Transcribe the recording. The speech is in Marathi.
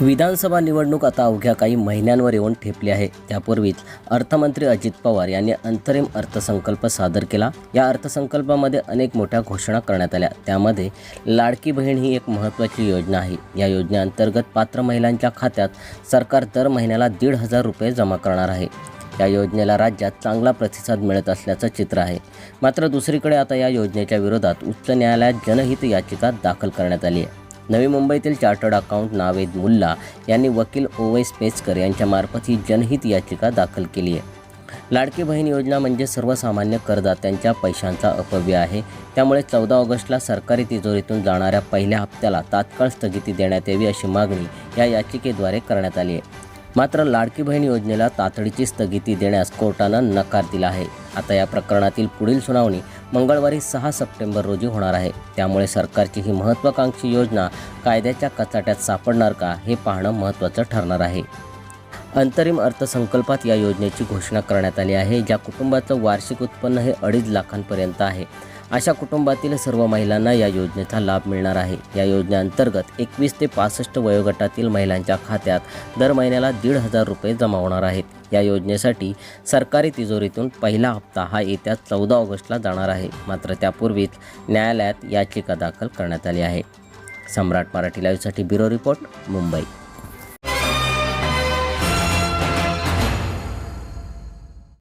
विधानसभा निवडणूक आता अवघ्या काही महिन्यांवर येऊन ठेपली आहे. त्यापूर्वीच अर्थमंत्री अजित पवार यांनी अंतरिम अर्थसंकल्प सादर केला. या अर्थसंकल्पामध्ये अनेक मोठ्या घोषणा करण्यात आल्या. त्यामध्ये लाडकी बहीण ही एक महत्त्वाची योजना आहे. या योजनेअंतर्गत पात्र महिलांच्या खात्यात सरकार दर महिन्याला दीड हजार रुपये जमा करणार आहे. या योजनेला राज्यात चांगला प्रतिसाद मिळत असल्याचं चित्र आहे. मात्र दुसरीकडे आता या योजनेच्या विरोधात उच्च न्यायालयात जनहित याचिका दाखल करण्यात आली आहे. नवी मुंबईतील चार्टर्ड अकाउंट नावेद मुल्ला यांनी वकील ओवैस पेचकर यांच्यामार्फत ही जनहित याचिका दाखल केली आहे. लाडकी बहीण योजना म्हणजे सर्वसामान्य करदात्यांच्या पैशांचा अपव्य आहे. त्यामुळे चौदा ऑगस्टला सरकारी तिजोरीतून जाणाऱ्या पहिल्या हप्त्याला तात्काळ स्थगिती देण्यात यावी अशी मागणी या याचिकेद्वारे करण्यात आली आहे. मात्र लाडकी बहीण योजनेला तातडीची स्थगिती देण्यास कोर्टानं नकार दिला आहे. आता या प्रकरणातील पुढील सुनावणी मंगळवारी सहा सप्टेंबर रोजी होणार आहे. त्यामुळे सरकारची ही महत्त्वाकांक्षी योजना कायद्याच्या कचाट्यात सापडणार का हे पाहणं महत्त्वाचं ठरणार आहे. अंतरिम अर्थसंकल्पात या योजनेची घोषणा करण्यात आली आहे ज्या कुटुंबाचं वार्षिक उत्पन्न हे अडीच लाखांपर्यंत आहे. अशा कुटुंबातील सर्व महिलांना या योजनेचा लाभ मिळणार आहे. या योजनेअंतर्गत एकवीस ते पासष्ट वयोगटातील महिलांच्या खात्यात दर महिन्याला दीड हजार रुपये जमा होणार आहेत. या योजनेसाठी सरकारी तिजोरीतून पहिला हप्ता हा येत्या चौदा ऑगस्टला जाणार आहे. मात्र त्यापूर्वीच न्यायालयात याचिका दाखल करण्यात आली आहे. सम्राट मराठी लाईव्हसाठी ब्युरो रिपोर्ट मुंबई.